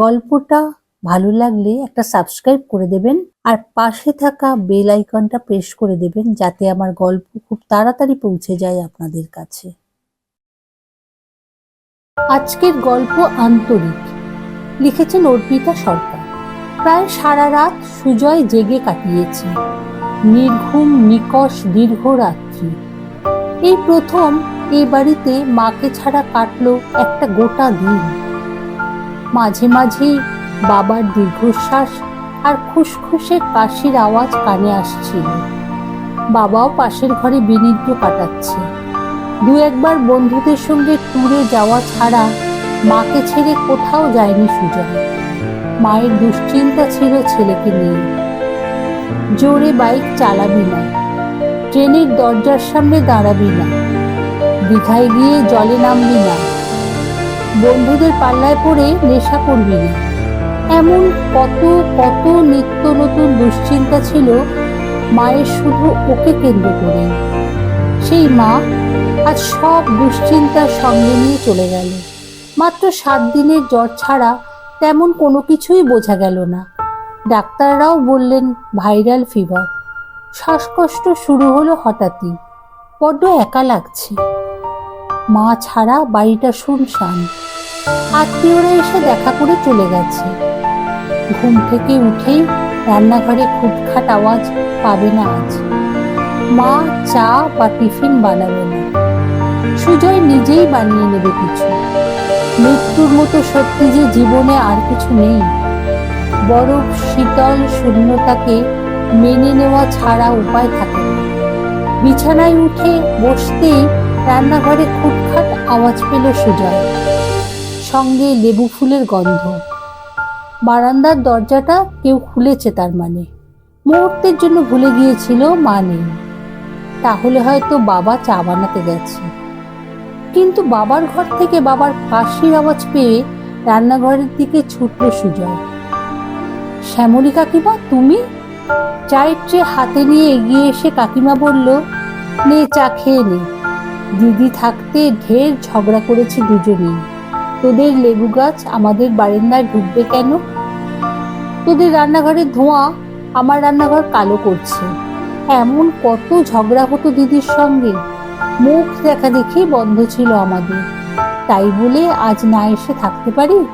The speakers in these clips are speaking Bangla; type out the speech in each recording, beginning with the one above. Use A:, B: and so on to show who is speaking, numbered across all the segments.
A: গল্পটা ভালো লাগলে একটা সাবস্ক্রাইব করে দেবেন আর পাশে থাকা বেল আইকনটা প্রেস করে দেবেন যাতে আমার গল্প খুব তাড়াতাড়ি পৌঁছে যায় আপনাদের কাছে। আজকের গল্প আন্তরিক। লিখেছেন অর্পিতা সরকার। প্রায় সারা রাত সুজয় জেগে কাটিয়েছে। নির্ঘুম, নিকষ, দীর্ঘ রাত্রি। এই প্রথম এই বাড়িতে মাকে ছাড়া কাটলো একটা গোটা দিন। মাঝে মাঝেই বাবার দীর্ঘশ্বাস আর খুসখুসে কাশির আওয়াজ কানে আসছিল। বাবাও পাশের ঘরে বিনিদ্র কাটাচ্ছে। দু একবার বন্ধুদের সঙ্গে ট্যুরে যাওয়া ছাড়া মাকে ছেড়ে কোথাও যায়নি সুজয় মায়ের দুশ্চিন্তা ছিল ছেলেকে নিয়ে। জোরে বাইক চালাবি না। ট্রেনের দরজার সামনে দাঁড়াবি না। দীঘায় গিয়ে জলে নামবি না। বন্ধুদের পাল্লায় পড়ে নেশা করবি এমন কত কত নিত্য নতুন দুশ্চিন্তা ছিল মায়ের শুধু ওকে কেন্দ্র করে। সেই মা আজ সব দুশ্চিন্তার সঙ্গে নিয়ে চলে গেল। মাত্র সাত দিনের জ্বর ছাড়া তেমন কোনো কিছুই বোঝা গেল না। ডাক্তাররাও বললেন, ভাইরাল ফিভার। শ্বাসকষ্ট শুরু হলো হঠাৎই। বড্ড একা লাগছে। মা ছাড়া বাড়িটা শুনশান। আত্মীয়রা এসে দেখা করে চলে গেছে। ঘুম থেকে উঠেই রান্নাঘরে খুটখাট আওয়াজ পাবে না আজ। মা চা বা টিফিন বানাবে না। সুজয় নিজেই বানিয়ে নেবে কিছু। মৃত্যুর মতো সত্যি যে জীবনে আর কিছু নেই। বরফ, শীতল শূন্যতাকে মেনে নেওয়া ছাড়া উপায় থাকে বিছানায় উঠে বসতেই রান্নাঘরে খুটখাট আওয়াজ পেল সুজয়। সঙ্গে লেবু ফুলের গন্ধ। বারান্দার দরজাটা কেউ খুলেছে তার মানে। মুহূর্তের জন্য ভুলে গিয়েছিল মা নেই। তাহলে হয়তো বাবা চা বানাতে গেছে। কিন্তু বাবার ঘর থেকে বাবার কাশির আওয়াজ পেয়ে রান্নাঘরের দিকে ছুটল সুজয়। শ্যামলী কাকিমা তুমি? চায়ের ট্রে হাতে নিয়ে এগিয়ে এসে কাকিমা বলল, নে চা খেয়ে নে। দিদি থাকতে ঢের ঝগড়া করেছি দুজনেই। তোদের লেবু গাছ আমাদের বারান্দায় ঢুকবে কেন? তোদের রান্নাঘরের ধোঁয়া আমার রান্নাঘর কালো করছে। এমন কত ঝগড়া হতো দিদির সঙ্গে। মুখ দেখা দেখি বন্ধ ছিল আমাদের। তাই বলে আজ না এসে থাকতে পারি?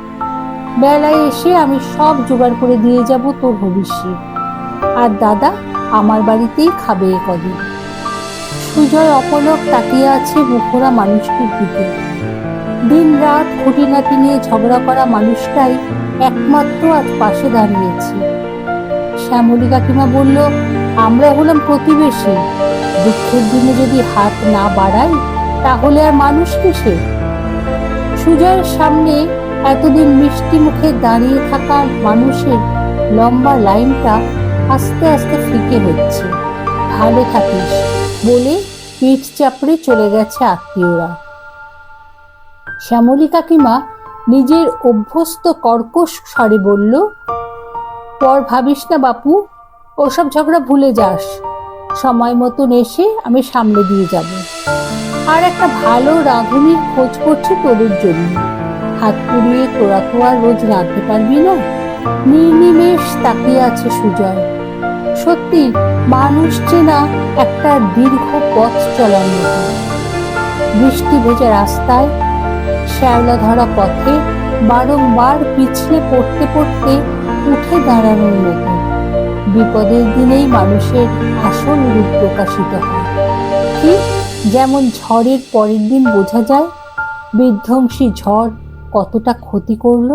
A: বেলায় এসে আমি সব জোগাড় করে দিয়ে যাব তোর ভবিষ্যৎ আর দাদা আমার বাড়িতেই খাবে এ কদিন। সুজয় অপলক তাকিয়ে আছে মুখোরা মানুষটির দিকে। দিন রাত খুঁটিনাটি নিয়ে ঝগড়া করা মানুষটাই একমাত্র আজ পাশে দাঁড়িয়েছে। শ্যামলী কাকিমা বলল, আমরা হলাম প্রতিবেশী। দুঃখের দিনে যদি হাত না বাড়াই, তাহলে আর মানুষ কিসে সুজয়ের সামনে এতদিন মিষ্টি মুখে দাঁড়িয়ে থাকা মানুষের লম্বা লাইনটা আস্তে আস্তে ফিকে হচ্ছে। ভালো থাকিস বলে পিঠ চাপড়ে চলে গেছে আত্মীয়রা। শ্যামলী কাকিমা নিজের অভ্যস্ত কর্কশ স্বরে বলল, পর ভাবিস না বাপু, ওসব ঝগড়া ভুলে যাস। সময় মতন এসে আমি সামলে দিয়ে যাব। আর একটা ভালো রাঁধুনির খোঁজ করছি তোদের জন্য। হাত পুড়িয়ে তোরা তো আর রোজ রাঁধতে পারবি না। নির্নিমেষ তাকিয়ে আছে সুজয়। সত্যি, মানুষ চেনা একটা দীর্ঘ পথ চলার মতো। বৃষ্টি ভেজা রাস্তায় শ্যাওলা ধরা পথে বারংবার পিছলে পড়তে পড়তে উঠে দাঁড়ানোর মতো বিপদের দিনেই মানুষের আসল রূপ প্রকাশিত হয়। ঠিক যেমন ঝড়ের পরের দিন বোঝা যায়, বিধ্বংসী ঝড় কতটা ক্ষতি করল?